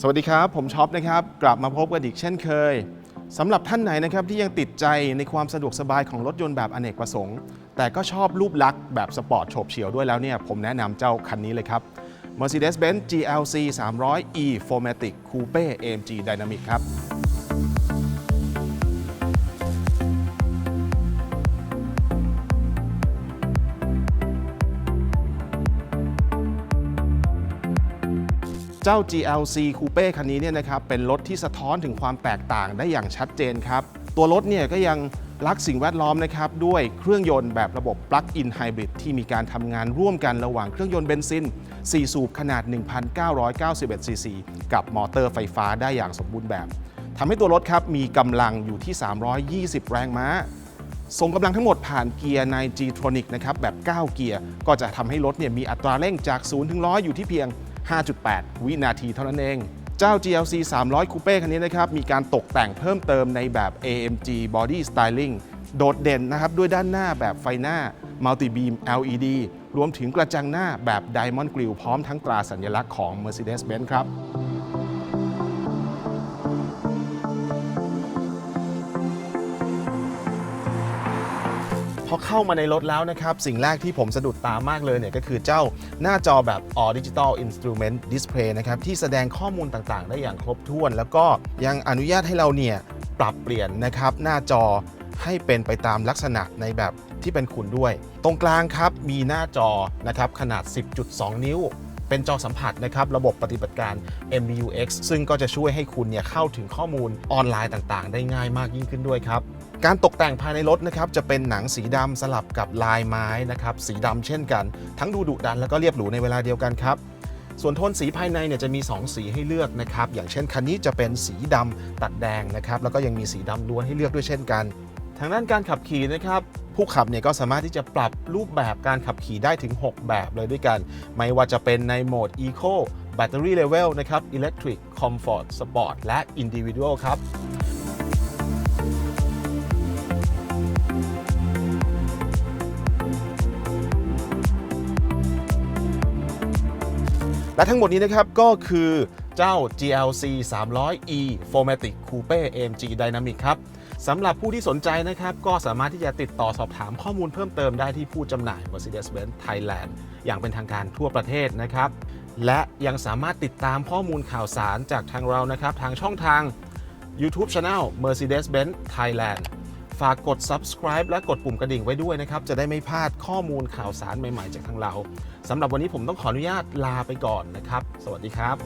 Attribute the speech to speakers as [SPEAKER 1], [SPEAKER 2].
[SPEAKER 1] สวัสดีครับ ผมช็อปนะครับ กลับมาพบกันอีกเช่นเคยสำหรับท่านไหนนะครับที่ยังติดใจในความสะดวกสบายของรถยนต์แบบอเนกประสงค์ แต่ก็ชอบรูปลักษณ์แบบสปอร์ตโฉบเฉี่ยวด้วยแล้วเนี่ยผมแนะนำเจ้าคันนี้เลยครับ Mercedes-Benz GLC 300e 4matic Coupe AMG Dynamic ครับ เจ้า GLC Coupe คันนี้เนี่ยนะครับเป็นรถที่สะท้อนถึงความแตกต่างได้อย่างชัดเจนครับ ตัวรถเนี่ยก็ยังรักสิ่งแวดล้อมนะครับด้วยเครื่องยนต์แบบระบบ Plug-in Hybrid ที่มีการทำงานร่วมกันระหว่างเครื่องยนต์เบนซิน 4 สูบขนาด 1,991 ซีซี กับมอเตอร์ไฟฟ้าได้อย่างสมบูรณ์แบบทำให้ตัวรถครับมีกำลังอยู่ที่ 320 แรงม้าส่งกำลังทั้งหมดผ่านเกียร์ใน G-Tronic นะครับแบบ 9 เกียร์ ก็จะทำให้รถเนี่ยมีอัตราเร่งจาก 0 ถึง 100 อยู่ที่เพียง 5.8 วินาทีเท่านั้นเอง เจ้า GLC 300 Coupe คันนี้นะครับ มีการตกแต่งเพิ่มเติมในแบบ AMG Body Styling โดดเด่นนะครับ ด้วยด้านหน้าแบบไฟหน้า Multi Beam LED รวมถึงกระจังหน้าแบบ Diamond Grill พร้อมทั้งตราสัญลักษณ์ของ Mercedes-Benz ครับ อเข้ามาในรถแล้วนะครับ สิ่งแรกที่ผมสะดุดตามากเลยเนี่ยก็คือเจ้าหน้าจอแบบ All Digital Instrument Display นะครับ ที่แสดงข้อมูลต่างๆ ได้อย่างครบถ้วน แล้วก็ยังอนุญาตให้เราเนี่ยปรับเปลี่ยนนะครับหน้าจอให้เป็นไปตามลักษณะในแบบที่เป็นคุณด้วย ตรงกลางครับมีหน้าจอนะครับขนาด 10.2 นิ้ว เป็นจอสัมผัสนะครับระบบปฏิบัติการ MBUX ซึ่งก็จะช่วยให้คุณเนี่ยเข้าถึงข้อมูลออนไลน์ต่างๆ ได้ง่ายมากยิ่งขึ้นด้วยครับการตกแต่งภายในรถนะครับจะเป็นหนังสีดำสลับกับลายไม้นะครับสีดำเช่นกัน ทั้งดูดุดันแล้วก็เรียบหรูในเวลาเดียวกันครับส่วนโทนสีภายในเนี่ยจะมี 2 สีให้เลือกนะครับอย่างเช่นคันนี้จะเป็นสีดำตัดแดงนะครับแล้วก็ยังมีสีดำล้วนให้เลือกด้วยเช่นกัน ทางด้านการขับขี่นะครับ ผู้ขับเนี่ยก็สามารถที่จะปรับรูปแบบการขับขี่ได้ถึง 6 แบบเลยด้วยกัน ไม่ว่าจะเป็นในโหมด Eco Battery Level นะครับ Electric Comfort Sport และ Individual ครับและทั้งหมดนี้นะครับก็คือเจ้า GLC 300e 4matic Coupe AMG Dynamic ครับ สำหรับผู้ที่สนใจนะครับ ก็สามารถที่จะติดต่อสอบถามข้อมูลเพิ่มเติมได้ที่ผู้จำหน่าย Mercedes-Benz Thailand อย่างเป็นทางการทั่วประเทศนะครับ และยังสามารถติดตามข้อมูลข่าวสารจากทางเรานะครับ ทางช่องทาง YouTube Channel Mercedes-Benz Thailand ฝากกด subscribe และกดปุ่มกระดิ่งไว้ด้วยนะครับ จะได้ไม่พลาดข้อมูลข่าวสารใหม่ๆ จากทางเราสำหรับวันนี้ผมต้องขออนุญาตลาไปก่อนนะครับ สวัสดีครับ